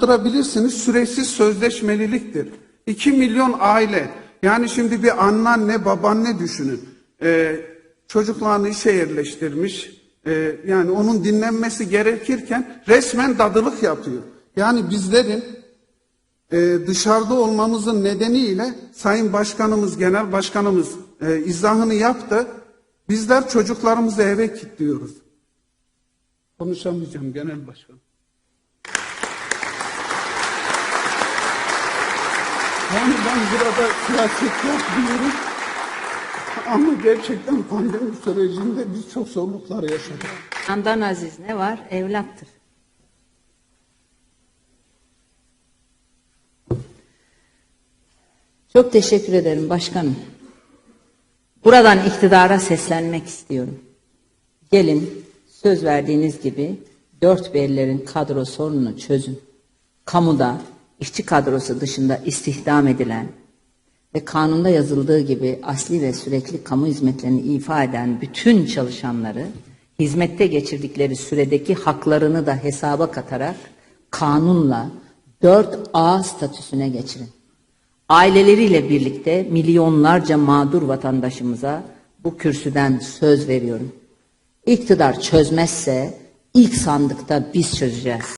yaptırabilirsiniz. Süresiz sözleşmeliliktir. 2 milyon aile. Yani şimdi bir anneanne babaanne düşünün. Ee, çocuklarını işe yerleştirmiş. Ee, yani onun dinlenmesi gerekirken resmen dadılık yapıyor. Yani bizlerin e, dışarıda olmamızın nedeniyle Sayın Başkanımız, Genel Başkanımız e, izahını yaptı. Bizler çocuklarımızı eve kilitliyoruz. Konuşamayacağım Genel Başkan. Yani ben burada siyaset yapmıyorum. Ama gerçekten pandemi sürecinde biz çok zorluklar yaşadık. Andan aziz ne var? Evlattır. Çok teşekkür ederim başkanım. Buradan iktidara seslenmek istiyorum. Gelin söz verdiğiniz gibi dört bellerin kadro sorununu çözün. Kamuda işçi kadrosu dışında istihdam edilen ve kanunda yazıldığı gibi asli ve sürekli kamu hizmetlerini ifa eden bütün çalışanları hizmette geçirdikleri süredeki haklarını da hesaba katarak kanunla 4A statüsüne geçirin. Aileleriyle birlikte milyonlarca mağdur vatandaşımıza bu kürsüden söz veriyorum. İktidar çözmezse ilk sandıkta biz çözeceğiz.